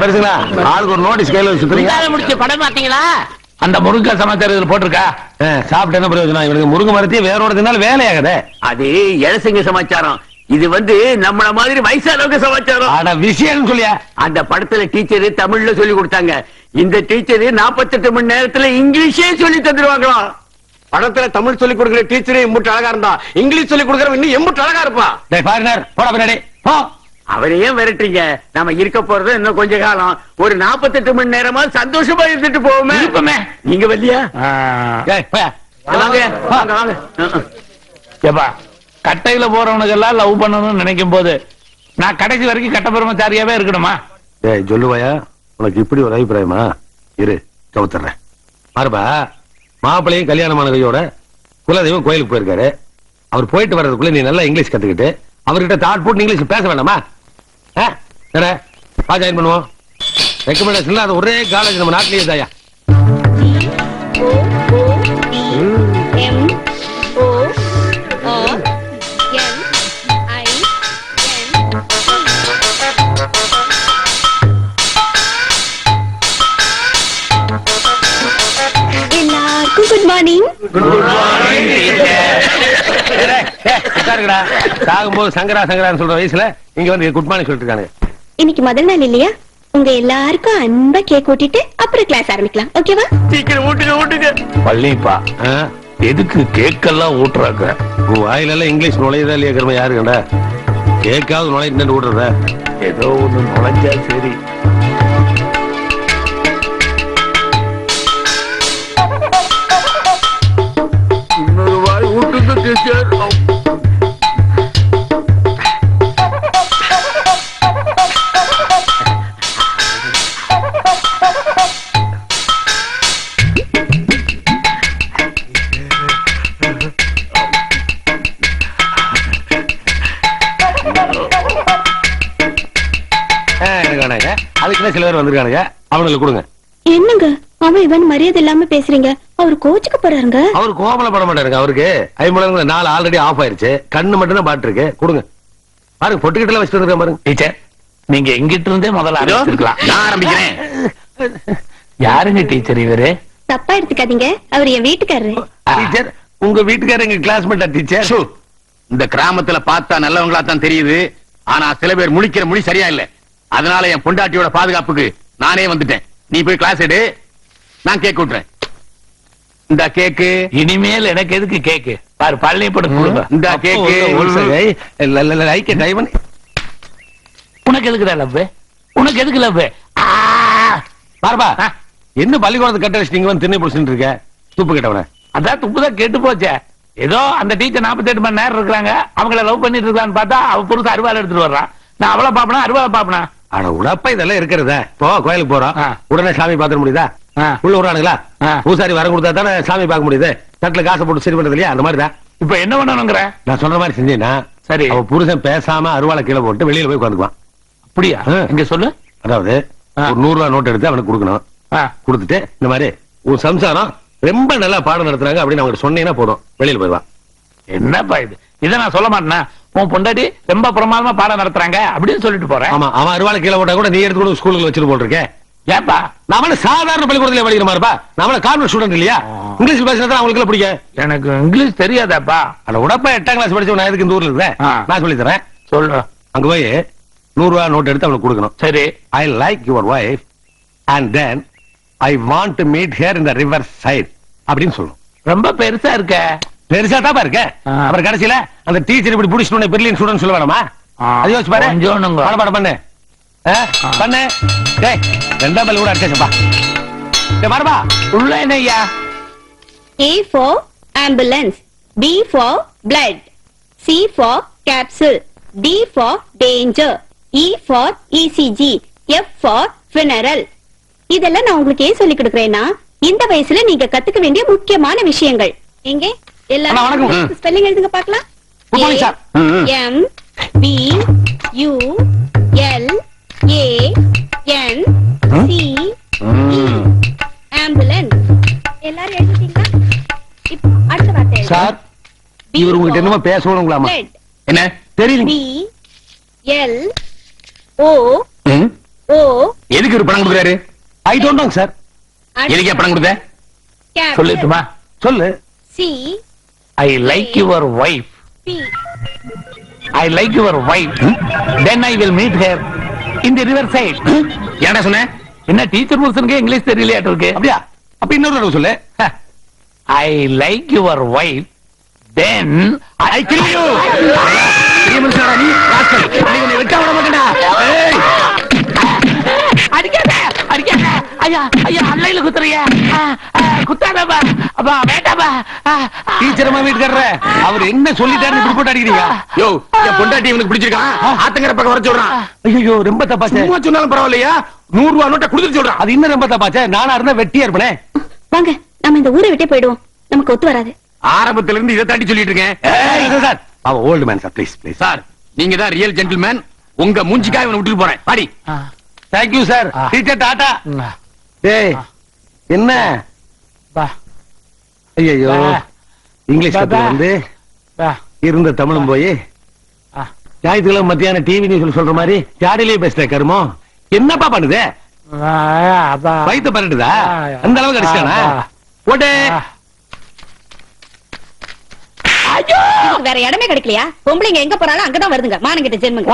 பெருசுங்களா? ஆளுக்கு ஒரு நோட்டீஸ் கையில வச்சு சுத்துறீங்க முந்தான முடிச்ச படம் பாத்தீங்களா அந்த முருங்கா சமாச்சாரம் இதுல போட்டிருக்கா? சாப்பிட்டு என்ன பிரயோஜனம்? இவனுக்கு முருங்கை மரத்தையும் வேரோட தினால வேலையாகுதே அது இளசங்க சமாச்சாரம். இது வந்து நம்மள மாதிரி வயசானவங்க சமாச்சாரம். ஆனா விஷயம் சொல்லியா? அந்த படத்துல டீச்சர் தமிழ்ல சொல்லி கொடுத்தாங்க. இந்த டீச்சர் 48 மணி நேரத்துல இங்கிலீஷே சொல்லி தந்துருவாங்களாம் படத்துல தமிழ் சொல்லி கொடுக்கிற டீச்சரே எம்புட்டு அழகா இருந்தா இங்கிலீஷ் சொல்லி கொடுக்கறவன் இன்னும் எம்புட்டு அழகா இருப்பா டேய் ஃபாரினர் போடா பின்னாடி. போ. அவரையே விரட்டுறீங்க. நம்ம இருக்க போறது இன்னும் கொஞ்ச காலம். ஒரு 48 மணி நேரமா சந்தோஷமா இருந்துட்டு போவோமே. இருப்போமே. நீங்க போயா. வாங்க. வாங்க வாங்க. ஏப்பா கட்டையில போறவனுக்கு எல்லாம் லவ் பண்ணணும்னு நினைக்கும் போது நான் கடைசி வரைக்கும் கட்ட பிரம்மச்சாரியாவே இருக்கணுமா? ஏய் சொல்லுவாயா? உனக்கு இப்படி ஒரு அபிப்பிராயமா? இரு கவுத்துறேன். மாறுபா மாப்பிள்ளையும் கல்யாணமான கையோட குலதெய்வம் கோயிலுக்கு போயிருக்காரு. அவர் போயிட்டு வர்றதுக்குள்ள நீ நல்லா இங்கிலீஷ் கத்துக்கிட்டு அவர்கிட்ட தாட் போட்டு இங்கிலீஷ் பேச வேண்டாமா? ஜாயின் பண்ணுவோம் ஒரே காலேஜ் நம்ம நாட்டிலேயே தாயா N எல்லாருக்கும் குட் மார்னிங் உட்காருங்கடா. சாகும்போது சங்கரா சங்கரான்னு சொல்ற வயசுல இங்க வந்து குட் மார்னிங் சொல்லிட்டு இருக்காங்க இன்னைக்கு முதல் நாள் இல்லையா? உங்க எல்லாருக்கும் அன்பா கேக் ஊட்டிட்டு அப்புறம் கிளாஸ் ஆரம்பிக்கலாம். ஓகேவா சீக்கிரம் ஊட்டுங்க ஊட்டுங்க. பள்ளிப்பா? எதுக்கு கேக்கெல்லாம் ஊட்டுறாங்க? உன் வாயிலெல்லாம் இங்கிலீஷ் நுழையுதா இல்லையா கரும யாரு கண்டா கேட்காவது நுழைட்டு விடுறதா ஏதோ ஒண்ணு நுழைஞ்சா சரி. அதுக்குள்ள சில பேர் வந்திருக்கானுங்க. அவனுக்கு கொடுங்க. என்னங்க? அவன் இவன் மரியாதை இல்லாம பேசுறீங்க. அவர் கோச்சுக்கு போறாருங்க. அவர் கோபல பட மாட்டாருங்க அவருக்கு. ஐம்பது நாள் ஆல்ரெடி ஆஃப் ஆயிருச்சு. கண்ணு மட்டும் தான் பாட்டு இருக்கு. கொடுங்க. பாருங்க பொட்டுக்கிட்ட வச்சுட்டு இருக்கேன் பாருங்க. டீச்சர் நீங்க எங்கிட்ட இருந்தே முதல்ல ஆரம்பிச்சிருக்கலாம். நான் ஆரம்பிக்கிறேன். யாருங்க டீச்சர் இவரு? தப்பா எடுத்துக்காதீங்க. அவர் என் வீட்டுக்காரரு. டீச்சர் உங்க வீட்டுக்காரர் எங்க கிளாஸ்மேட்டா டீச்சர்? இந்த கிராமத்துல பார்த்தா நல்லவங்களா தான் தெரியுது. ஆனா சில பேர் முழிக்கிற மொழி சரியா இல்ல. அதனால என் பொண்டாட்டியோட பாதுகாப்புக்கு நானே வந்துட்டேன். நீ போய் கிளாஸ் எடு. நான் கேக் விட்டுறேன் இந்த கேக்கு இனிமேல் எனக்கு எதுக்கு கேக்கு பாரு பழனி போட்டு கொடுங்க இந்த கேக்கு டைமன் உனக்கு எதுக்குடா லவ் உனக்கு எதுக்கு லவ் பாருப்பா. என்ன பள்ளிக்கூடத்து கட்ட வச்சு நீங்க வந்து திண்ணை பிடிச்சிட்டு இருக்க? துப்பு கட்டவன. அதான் துப்புதான் கெட்டு போச்சே. ஏதோ அந்த டீச்சர் 48 மணி நேரம் இருக்காங்க அவங்கள லவ் பண்ணிட்டு இருக்கான்னு பார்த்தா அவ புருஷ அருவாள் எடுத்துட்டு வர்றான். நான் அவளை பாப்பனா அருவாளை பாப்பனா அட உடப்ப இதெல்லாம் இருக்கிறதா? இப்போ கோயிலுக்கு போறோம். உடனே சாமி பாத்திர முடியுதா. உள்ள விடுறானுங்களா. பூசாரி வரம் கொடுத்தா தானே சாமி பார்க்க முடியுது? தட்டுல காசை போட்டு சரி பண்றது இல்லையா? அந்த மாதிரிதான். இப்ப என்ன பண்ணணுங்கிற? நான் சொல்ற மாதிரி செஞ்சேன்னா சரி. அவ புருஷன் பேசாம அருவாளை கீழே போட்டு வெளியில போய் உட்காந்துக்குவான். அப்படியா. இங்க சொல்லு. அதாவது. ஒரு நூறு ரூபாய் நோட் எடுத்து அவனுக்கு கொடுக்கணும். கொடுத்துட்டு இந்த மாதிரி உன் சம்சாரம் ரொம்ப நல்லா பாடம் நடத்துறாங்க அப்படின்னு அவங்க சொன்னீங்கன்னா போதும். வெளியில போயிடுவான். என்னப்பா இது? இதை நான் சொல்ல மாட்டேனா? உன் பொண்டாட்டி ரொம்ப பிரமாதமா பாடம் நடத்துறாங்க அப்படின்னு சொல்லிட்டு போறேன். ஆமா அவன் அருவாளை கீழே போட்டா கூட நீ எடுத்து கூட ஸ்கூலுக்கு வச்சுட்டு போட்டிருக்கேன் ஏப்பா? நாம சாதாரண பள்ளிக்கூடத்துல படிக்கிற மாதிரிப்பா. நாம கான்வென்ட் ஸ்டூடெண்ட் இல்லையா? இங்கிலீஷ் பேசினா அவங்களுக்கு பிடிக்கும். எனக்கு இங்கிலீஷ் தெரியாதாப்பா. அட உடப்ப எட்டாம் கிளாஸ் படிச்சவன் நான் எதுக்கு இந்த ஊர்ல இருக்கேன். நான் சொல்லி தரேன். சொல்லு. அங்க போய் நூறு ரூபாய் நோட் எடுத்து அவனுக்கு கொடுக்கணும். சரி. I like your wife and then I want to meet here in the river side அப்படின்னு சொல்லணும். ரொம்ப பெருசா இருக்க. பெருசா தான் இருக்க. அப்புறம் கடைசியில அந்த டீச்சர் இப்படி புடிச்சிட்டு பிரில்லியன் ஸ்டூடெண்ட் சொல்ல வேணாமா. அது யோசிச்சு பாரு. பண்ணு? பண்ணு. டேய் ரெண்டாம் பல்லு கூட அடிச்சப்பா டேய் உள்ள என்னய்யா? A for ambulance, B for blood, C for capsule, D for danger, E for ECG, F for funeral. இதெல்லாம் நான் உங்களுக்கு ஏன் சொல்லி கொடுக்கறேன்னா இந்த வயசுல நீங்க கத்துக்க வேண்டிய முக்கியமான விஷயங்கள். எங்க. எல்லாரும் ஸ்பெல்லிங் எழுதுங்க பார்க்கலாம். Good morning, sir. ம், ம். M B U L A N C E ambulance எல்லாரும் எழுதிட்டீங்களா? இப்போ அடுத்த வார்த்தை. சார் இவர் உங்ககிட்ட என்னமோ பேசணுங்களாமா. என்ன? தெரியல L O ம்? O. எதுக்கு ஒரு பணம் கொடுக்குறாரு? ஐ டோன்ட் நோ சார் எதுக்கே பணம் கொடுத்த? capital சொல்லிட்டுமா சொல்லு. C I like your wife P. I like your wife then I will meet her in the river side ஏன்டா சொன்ன? என்ன டீச்சர் புருஷனுக்கு இங்கிலீஷ் தெரியலையாட்டு இருக்கு? அப்படியா? அப்ப இன்னொரு தடவை சொல்லு. I like your wife then I kill you நீ? ராஸ்கல். நீ உன்னை வெட்ட விட மாட்டேன்டா. ஐயா ஐயா அல்லையில குத்துறிய. குத்தாதப்பா. அப்பா வேண்டாப்பா. டீச்சரமா வீட்டுக்காரர அவர் என்ன சொல்லிட்டாருன்னு இப்படி போட்டு அடிக்கிறீங்க? யோ என் பொண்டாட்டி இவனுக்கு பிடிச்சிருக்கான்? ஆத்தங்கர பக்கம் வர சொல்றான். ஐயோ ரொம்ப தப்பாச்சே சும்மா சொன்னாலும் பரவாயில்லையா? நூறு ரூபா நோட்டை கொடுத்துட்டு சொல்றான். அது இன்னும் ரொம்ப தப்பாச்சே நானா இருந்தா வெட்டியா இருப்பனே. வாங்க நம்ம இந்த ஊரை விட்டே போயிடுவோம். நமக்கு ஒத்து வராது. ஆரம்பத்துல இருந்து இதை தாண்டி சொல்லிட்டு இருக்கேன். Sir old man sir please please sir நீங்க தான் ரியல் ஜென்டில்மேன் உங்க மூஞ்சிக்காக இவனை விட்டுட்டு போறேன். பாடி thank you sir. Teacher tata டேய் என்ன? ஐயோ பா. இங்கிலீஷ் கத்து பா. வந்து இருந்த தமிழும் போய் ஆ. ஞாயிற்றுக்கிழமை மத்தியானம் டிவி நியூஸ் சொல்ற மாதிரி ஜாடியிலேயே பேசுற கருமோ? என்னப்பா பண்ணுது? வயித்த பரட்டுதா? அந்த அளவுக்கு அடிச்சானா போட்டே. இதுக்கு வேற இடமே கிடைக்கலையா? பொம்பளைங்க எங்க போறாலும் அங்கதான் வருதுங்க. மானங்கிட்ட ஜென்மங்க.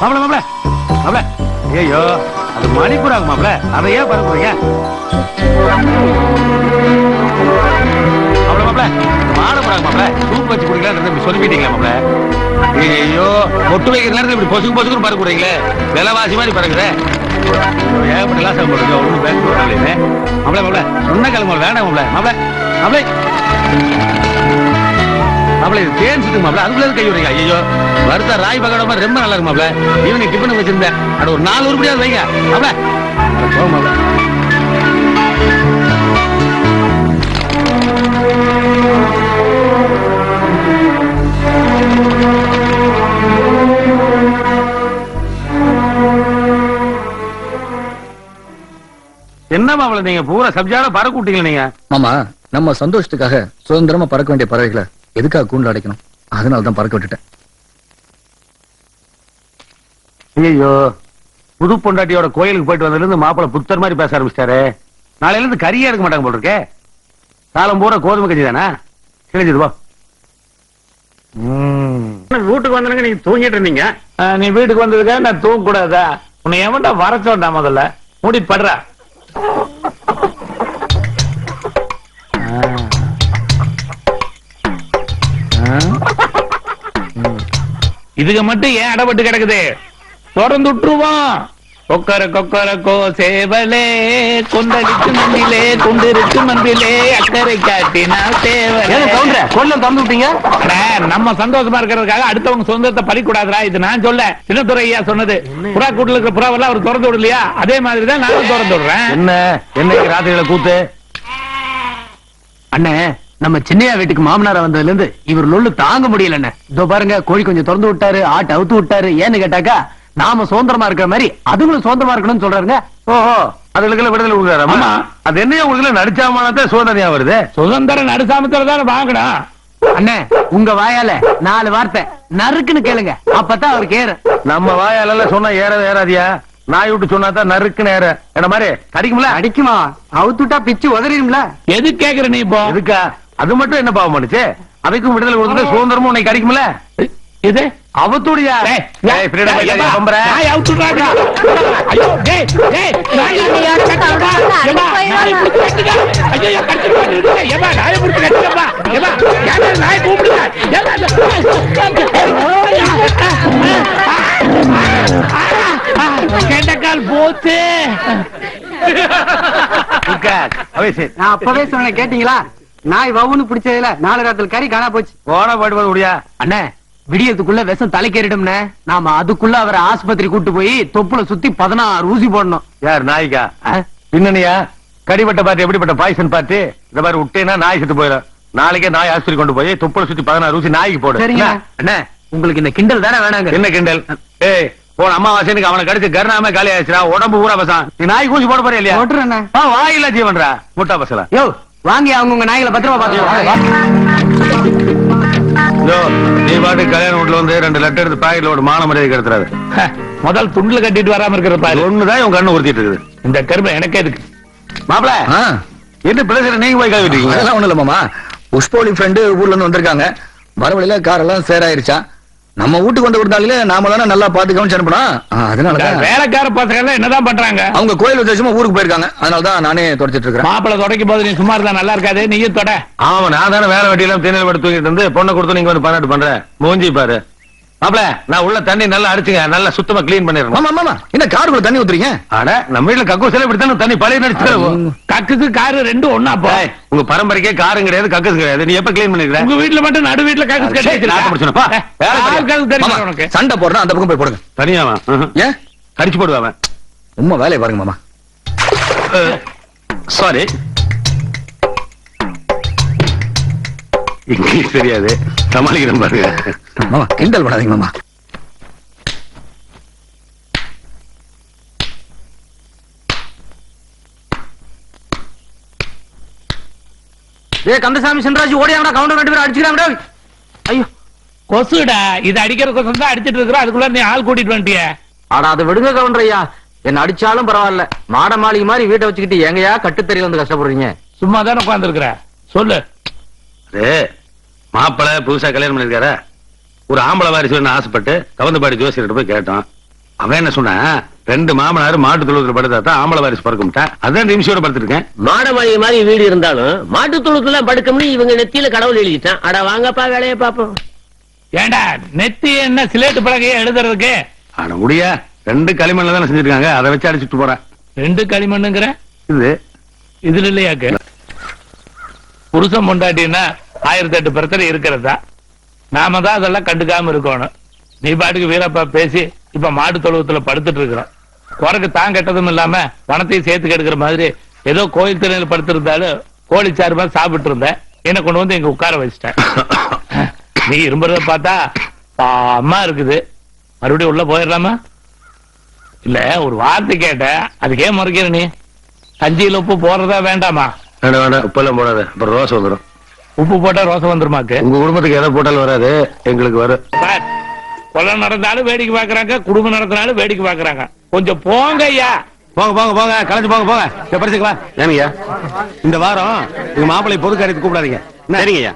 மாப்பிள மாப்பிள மாப்பிள. ஐயோ அது மணிப்புறாங்க மாப்பிள. அதை ஏன் பரப்புறீங்க. மாப்பிள. மாப்பிள. போறாங்க சூப் வச்சு குடிக்கலாம் இப்படி சொல்லிட்டீங்களா மாப்பிள? ஐயோ ஒட்டு வைக்கிற நேரத்துல இப்படி பொசுக்கு பொசுக்குன்னு பறக்குறீங்களே விலைவாசி மாதிரி பறக்குற ஏகப்பட்ட லாசம் ஒன்றும் பேச போறாங்களே மாப்பிள மாப்பிள சொன்ன கிளம்ப வேண்டாம் மாப்பிள. மாப்பிள மாப்பிள. மாப்பிள இது தேன் சுத்து கை ஐயோ ராய் பகட மாதிரி ரொம்ப நல்லா இருக்கும் மாப்பிள. ஈவினிங் டிஃபன் வச்சிருந்தேன். அட ஒரு நாலு உருப்படியாவது வைங்க. மாப்பிள. மாப்பிள என்ன மாப்பிள நீங்க பூரா சப்ஜாட பறக்க விட்டீங்க நீங்க? மாமா நம்ம சந்தோஷத்துக்காக சுதந்திரமா பறக்க வேண்டிய பறவைகளை எதுக்காக கூண்டு அடைக்கணும்? அதனால தான் பறக்க விட்டுட்டேன். ஐயோ புது பொண்டாட்டியோட கோயிலுக்கு போயிட்டு வந்ததுல இருந்து மாப்பிள புத்தர் மாதிரி பேச ஆரம்பிச்சிட்டாரு. நாளையில இருந்து கறியே எடுக்க மாட்டாங்க போல இருக்கே. காலம் பூரா கோதுமை கஞ்சி தானே? கிழிஞ்சது போ வீட்டுக்கு வந்தனுங்க நீங்க தூங்கிட்டு இருந்தீங்க? நீ வீட்டுக்கு வந்ததுக்காக நான் தூங்க கூடாதா உன்னை எவன்டா வர சொன்னா முதல்ல? மூடிட்டு படுறா. இதுக்கு மட்டும் ஏன் அடப்பட்டு கிடக்குது? திறந்து விட்டுருவான் கொக்கர கொக்கர கோ சேவலே கொந்தளிச்சு மந்திலே கொண்டிருக்கு மந்திலே அக்கறை காட்டினால் சேவலே. கொல்லம் திறந்து விட்டீங்க? நம்ம சந்தோஷமா இருக்கிறதுக்காக அடுத்தவங்க சொந்தத்தை பறிக்கூடாதுடா இது நான் சொல்ல. சின்னத்துறை ஐயா சொன்னது. புறா கூட்டுல இருக்கிற புறாவெல்லாம் அவர் திறந்து விடலையா? அதே மாதிரி தான் நானும் திறந்து விடுறேன். என்ன? என்னைக்கு ராத்திரியில கூத்து? அண்ணே நம்ம சின்னையா வீட்டுக்கு மாமனார வந்ததுல இருந்து இவர் லொல்லு தாங்க முடியல அண்ணே இதோ பாருங்க கோழி கொஞ்சம் திறந்து விட்டாரு ஆட்டை அவுத்து விட்டாரு. ஏன்னு கேட்டாக்கா நாம சுதந்திரமா இருக்கிற மாதிரி அதுங்களும் சுதந்திரமா இருக்கணும்னு சொல்றாருங்க. ஓஹோ அதுகளுக்கு விடுதலை கொடுக்குறாரு. அது என்ன உங்களுக்கு நடிச்சாமானத்தை சோதனையா வருது? சுதந்திர நடுசாமத்துல தானே வாங்கணும் அண்ணே உங்க வாயால நாலு வார்த்தை நறுக்குன்னு கேளுங்க. அப்பதான் அவருக்கு ஏறும் நம்ம வாயால சொன்னா ஏற ஏறாதியா? நாய் விட்டு சொன்னா தான் நறுக்குன்னு ஏற. என்ன மாதிரி கடிக்கும்ல அடிக்குமா அவுத்துட்டா பிச்சு உதறிடும்ல. எது கேக்குற நீ இப்போ? எதுக்கா? அது மட்டும் என்ன பாவம் பண்ணுச்சு? அதுக்கும் விடுதலை கொடுத்துட்டு சுதந்திரமும் உன்னை கிடைக்கும்ல இது? அவத்துடியா கெண்டக்கால் போச்சு. நான் அப்பவே சொன்னேன் கேட்டீங்களா? நாய் வவுன்னு பிடிச்சதுல நாலு ராத்திரி கறி காணா போச்சு. போனா போயிட்டு முடியா அண்ணே விடியத்துக்குள்ள விஷம் தலைக்கேறிடும்னே நாம அதுக்குள்ள அவரை ஆஸ்பத்திரி கூட்டு போய் தொப்புல சுத்தி பதினாறு ஊசி போடணும். யார் நாய்க்கா? பின்னணியா? கடிபட்ட பார்ட்டி எப்படிப்பட்ட பாய்சன் பார்ட்டி இந்த மாதிரி விட்டேன்னா நாய் செத்து போயிடும். நாளைக்கே நாய் ஆஸ்பத்திரி கொண்டு போய் தொப்புல சுத்தி பதினாறு ஊசி நாய்க்கு போடு. சரிங்க. என்ன? அண்ணே உங்களுக்கு இந்த கிண்டல் தானே வேணாங்க? என்ன கிண்டல்? ஏய் போன அம்மாவாசனுக்கு அவனை கடிச்சு கருணாம காலி ஆயிடுச்சுடா. உடம்பு ஊரா பசம் நீ நாய் ஊசி போட போறியா இல்லையா? போட்டுறேண்ணே. ஆ, வாயில்லா ஜீவன்டா முட்டா பசல. யோ வாங்கி அவங்க உங்க நாய்களை பத்திரமா பாத்துக்கோ நீ பாட்டு கல்யாண வீட்டுல வந்து ரெண்டு லெட்டர் எடுத்து பாக்கெட்ல ஒரு மான மரியாதை கெடுத்துறாரு முதல் துண்டுல கட்டிட்டு வராம இருக்கிற பாரு. ஒண்ணுதான் உன் கண்ணு உறுத்திட்டு இருக்குது. இந்த கருமை எனக்கே இருக்கு. மாப்பிள என்ன பிளேசர் நீங்க போய் கழுவிட்டீங்க அதெல்லாம் ஒண்ணு இல்ல மாமா. புஷ்போலி ஃப்ரெண்டு ஊர்ல இருந்து வந்திருக்காங்க. வழியில கார் எல்லாம் சேராயிருச்சா நம்ம வீட்டுக்கு வந்து விருந்தாளில நாம தானே நல்லா பாத்து கவனிச்சு அனுப்பணும். அதனாலதான். வேலைக்கார பசங்க என்னதான் பண்றாங்க? அவங்க கோயில் விசேஷமா ஊருக்கு போயிருக்காங்க. அதனாலதான் நானே தொடச்சிட்டு இருக்கிறேன். மாப்பிளை தொடக்கும் போது நீ சும்மா இருந்தா நல்லா இருக்காது நீயும் தொட. ஆமா நான் தானே வேலை வெட்டியெல்லாம் திணையில படுத்து தூங்கிட்டு இருந்து பொண்ணை கொடுத்து நீங்க வந்து பாராட்டு பண்ற. மூஞ்சி பாரு. மாப்பிள நான் உள்ள தண்ணி நல்லா அடிச்சுங்க நல்லா சுத்தமா கிளீன் பண்ணிடுறேன் மாமா மாமா என்ன காருக்குள்ள தண்ணி ஊத்துறீங்க? அட நம்ம வீட்டுல கக்கூசில இப்படித்தானே தண்ணி பழைய நடிச்சு கக்குக்கு காரு ரெண்டும் ஒண்ணா போ. உங்க பரம்பரைக்கே காரும் கிடையாது கக்கஸ் கிடையாது. நீ எப்ப கிளீன் பண்ணிருக்க உங்க வீட்டுல மட்டும் நடு வீட்டுல கக்கு. கக்கு தெரியும் உனக்கு? சண்டை போடுறா அந்த பக்கம் போய் போடுங்க. தனியாவா? ஏன் கடிச்சு போடுவான் உம்மா வேலையை பாருங்க மாமா. சாரி இங்கிலீஷ் தெரியாது. சமாளிக்கிறேன் பாருங்க. மாமா கிண்டல் பண்ணாதீங்க மாமா. ஏ கந்தசாமி சென்ராஜ் ஓடியாங்கடா கவுண்டர் ரெண்டு பேரும் அடிச்சுக்கிறாங்கடா ஐயோ. கொசுடா இது அடிக்கிற கொசு தான் அடிச்சிட்டு இருக்கிறோம். அதுக்குள்ள நீ ஆள் கூட்டிட்டு வந்துட்டிய. ஆனா அதை விடுங்க கவுண்டர் ஐயா என்ன அடிச்சாலும் பரவாயில்ல. மாட மாளிகை மாதிரி வீட்டை வச்சுக்கிட்டு எங்கயா கட்டுத்தறியில வந்து கஷ்டப்படுறீங்க? சும்மா தானே உட்கார்ந்து சொல்லு மாப்பிள்ளை புதுசா கல்யாணம் பண்ணிருக்காரு ஒரு ஆம்பளை வாரிசு வேணும்னு ஆசைப்பட்டு கவந்தபாடி ஜோசியர்கிட்ட போய் கேட்டோம். அவன் என்ன சொன்னான் ரெண்டு மாமனார் மாட்டு தொழுத்துல படுத்தா தான் ஆம்பளை வாரிசு பறக்கும்ட்டா அதான் நிமிஷோட படுத்திருக்கேன். மாட மாளிகை மாதிரி வீடு இருந்தாலும் மாட்டு தொழுத்துல படுக்கணும்னு இவங்க நெத்தியில கடவுள் எழுதிட்டான். அட வாங்கப்பா வேலையை பாப்போம் ஏண்டா நெத்தி என்ன சிலேட்டு பலகையை எழுதுறதுக்கு? ஆனா முடியா ரெண்டு களிமண்ல தானே செஞ்சிருக்காங்க. அதை வச்சு அடிச்சுட்டு போறேன் ரெண்டு களிமண்ணுங்கிற? இது? இதுல இல்லையாக்கு? புருஷன் பொண்டாட்டின்னா ஆயிரத்தி எட்டு பிரச்சனை இருக்கிறதா? நாம தான் அதெல்லாம் கண்டுக்காம இருக்கணும். நீ பாட்டுக்கு வீரப்பா பேசி இப்ப மாட்டு தொழுவத்துல படுத்துட்டு இருக்கிறோம். குறைக்கு தான் கெட்டதும் இல்லாம பணத்தையும் சேர்த்து கெடுக்கிற மாதிரி ஏதோ கோயில் திணையில படுத்திருந்தாலும் கோழி சார்பா சாப்பிட்டு இருந்தேன். என்ன கொண்டு வந்து இங்க உட்கார வச்சிட்டேன். நீ இரும்புறத பார்த்தா அம்மா இருக்குது. மறுபடியும் உள்ள போயிடலாமா? இல்ல ஒரு வார்த்தை கேட்டேன். அதுக்கே மறைக்கிற நீ. கஞ்சியில உப்பு போடுறதா வேண்டாமா? வேண்டாம் வேண்டாம் உப்பெல்லாம் போடாத. அப்புறம் ரோஸ் வந்துடும் உப்பு போட்டா ரோசம் வந்துருமாக்கு? உங்க குடும்பத்துக்கு எதை போட்டாலும் வராது. எங்களுக்கு வரும். சார் கொலை நடந்தாலும் வேடிக்கை பாக்குறாங்க குடும்பம் நடத்தினாலும் வேடிக்கை பாக்குறாங்க கொஞ்சம் போங்க ஐயா. போங்க போங்க போங்க. கலைஞ்சு போங்க போங்க. இங்க படிச்சுக்கலாம். ஏனுங்க இந்த வாரம் எங்க மாப்பிள்ளை பொது காரியத்துக்கு கூப்பிடாதீங்க. சரிங்கய்யா.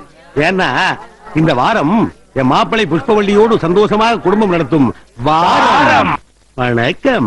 ஏன்னா இந்த வாரம் என் மாப்பிள்ளை புஷ்பவள்ளியோடு சந்தோஷமாக குடும்பம் நடத்தும் வாரம். வணக்கம்.